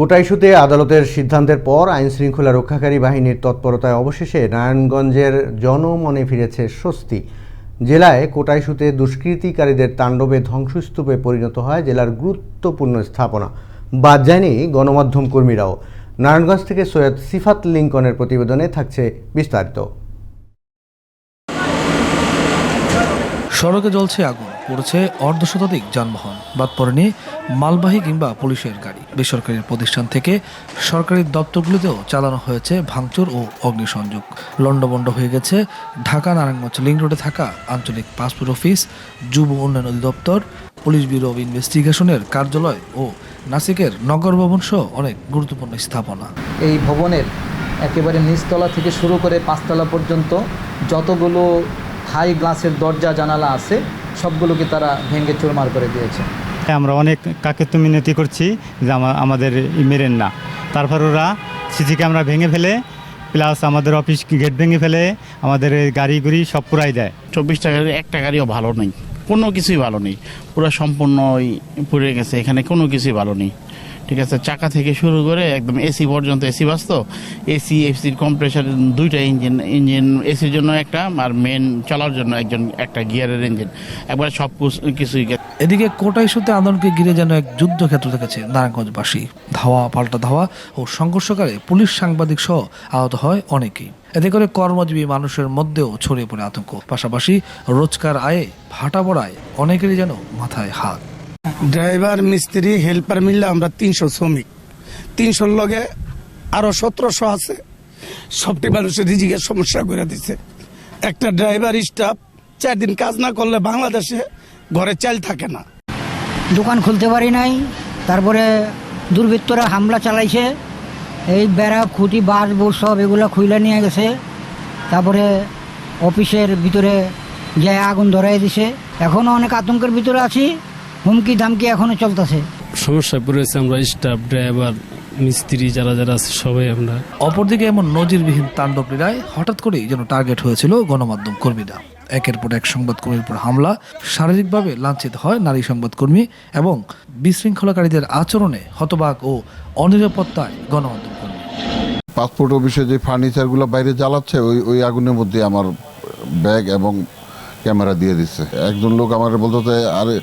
কোটা ইস্যুতে আদালতের সিদ্ধান্তের পর আইন শৃঙ্খলা রক্ষাকারী বাহিনীর তৎপরতায় অবশেষে নারায়ণগঞ্জের জনমনে ফিরেছে স্বস্তি। জেলায় কোটা ইস্যুতে দুষ্কৃতিকারীদের তাণ্ডবে ধ্বংসস্তূপে পরিণত হয় জেলার গুরুত্বপূর্ণ স্থাপনা। বাদ যায়নি গণমাধ্যম কর্মীরাও। নারায়ণগঞ্জ থেকে সৈয়দ সিফাত লিঙ্কনের প্রতিবেদনে থাকছে বিস্তারিত। সড়কে জ্বলছে আগুন। পড়েছে অর্ধশতাধিক যানবাহন। বাদ পড়েনি মালবাহী কিংবা পুলিশের গাড়ি। বেসরকারি প্রতিষ্ঠান থেকে সরকারি দপ্তরগুলিতেও চালানো হয়েছে ভাঙচুর ও অগ্নিসংযোগ। লণ্ডভণ্ড হয়ে গেছে ঢাকা নারায়ণগঞ্জ লিঙ্ক রোডে থাকা আঞ্চলিক পাসপোর্ট অফিস, যুব উন্নয়ন অধিদপ্তর, পুলিশ ব্যুরো অব ইনভেস্টিগেশনের কার্যালয় ও নাসিকের নগর ভবন সহ অনেক গুরুত্বপূর্ণ স্থাপনা। এই ভবনের একেবারে নিচতলা থেকে শুরু করে পাঁচতলা পর্যন্ত যতগুলো হাই গ্লাসের দরজা জানালা আছে সবগুলোকে তারা ভেঙে চুরমার করে দিয়েছে। আমরা অনেক কাকে তুমি নীতি করছি যে আমাদের মেরেন না। তারপর ওরা সিসি ক্যামেরা ভেঙে ফেলে প্লাস আমাদের অফিস গেট ভেঙে ফেলে আমাদের গাড়ি গুড়ি সব পুরাই দেয়। চব্বিশ টাকা একটা গাড়িও ভালো নেই। কোনো কিছুই ভালো নেই। পুরো সম্পূর্ণ ওই পুড়ে গেছে। এখানে কোনো কিছুই ভালো নেই। ঠিক আছে, চাকা থেকে শুরু করে একদম এসি পর্যন্ত এসি বাস তো এসি এসির কম্প্রেসার দুইটা ইঞ্জিন ইঞ্জিন এসির জন্য একটা আর মেন চলার জন্য একজন একটা গিয়ারের ইঞ্জিন একবারে সব কিছু- কিছুই এদিকে কোটা ইস্যুতে আন্দোলনকে ঘিরে যেন এক যুদ্ধক্ষেত্র দেখেছে নারায়ণগঞ্জবাসী। ধাওয়া, পাল্টা ধাওয়া ও সংঘর্ষকালে পুলিশ সাংবাদিক সহ আহত হয় অনেকেই। এতে করে কর্মজীবী মানুষের মধ্যেও ছড়িয়ে পড়ে আতঙ্ক। পাশাপাশি রোজকার আয়ে, ভাটা পড়ায় অনেকেরই যেন মাথায় হাত। ড্রাইভার, মিস্ত্রি, হেল্পার মিললে আমরা তিনশো শ্রমিক। তিনশোর লগে আরও সতেরোশো আছে। সবটি মানুষের রিজিকের সমস্যা করে দিছে। একটা ড্রাইভার স্টাফ চার দিন কাজ না করলে বাংলাদেশে ঘরে চাল থাকে না। দোকান খুলতে পারি নাই। তারপরে দুর্বৃত্তরা হামলা চালাইছে। এই বেড়া, খুঁটি বাস বোর্ড সব এগুলো খুইলে নিয়ে গেছে। তারপরে অফিসের ভিতরে যে আগুন ধরাই দিছে। এখনও অনেক আতঙ্কের ভিতরে আছি। হুমকি ধামকি এখনও চলতেছে। সমস্যায় পড়েছে আমরা স্টাফ ড্রাইভার মিস্ত্রি যারা যারা আছে সবাই আমরা। অপরদিকে এমন নজিরবিহীন তাণ্ডব লীলায় হঠাৎ করেই যেন টার্গেট হয়েছিল গণমাধ্যম কর্মীরা। একের পর এক সংবাদকর্মীর উপর হামলা শারীরিকভাবে লাঞ্ছিত হয় নারী সংবাদকর্মী এবং বিশৃঙ্খলাকারীদের আচরণে হতবাক ও অনিরাপত্তায় গণমাধ্যম কর্মী। পাসপোর্ট অফিসে যে ফার্নিচারগুলো বাইরে জ্বালাচ্ছে ওই ওই আগুনের মধ্যে আমার ব্যাগ এবং ক্যামেরা দিয়ে দিচ্ছে। একজন লোক আমার বলতে আরে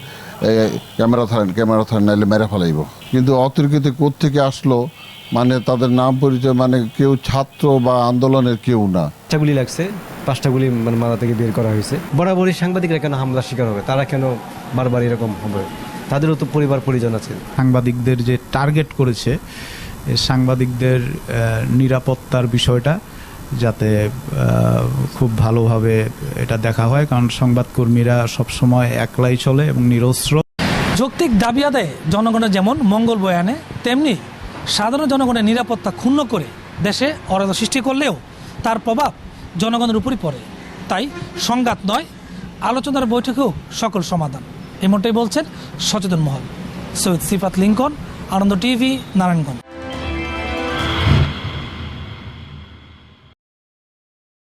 ক্যামেরা থারেন ক্যামেরা থারেন নাইলে মেরে ফেলাইব। কিন্তু অতর্কিত কোত্থেকে আসলো? মানে তাদের নাম পরিচয় মানে কেউ ছাত্র বা আন্দোলনের কেউ না। গুলি লাগছে পাঁচটা গুলি মানে মারা থেকে বের করা হয়েছে। বরাবরই সাংবাদিকরা কেন হামলার শিকার হবে? তারা কেন বারবার এরকম হবে? তাদেরও তো পরিবার পরিজন আছে। সাংবাদিকদের যে টার্গেট করেছে সাংবাদিকদের নিরাপত্তার বিষয়টা যাতে খুব ভালোভাবে এটা দেখা হয়, কারণ সংবাদকর্মীরা সবসময় একলাই চলে এবং নিরস্ত্র। যৌক্তিক দাবি আদায়ে জনগণের যেমন মঙ্গল বয়ে আনে, তেমনি সাধারণ জনগণের নিরাপত্তা ক্ষুণ্ণ করে দেশে অরাধ সৃষ্টি করলেও তার প্রভাব জনগণের উপরই পড়ে। তাই সংঘাত নয়, আলোচনার বৈঠকেও সকল সমাধান। এমনটাই বলছেন সচেতন মহল। Syed Sifat Lincoln, Ananda TV, Narayanganj.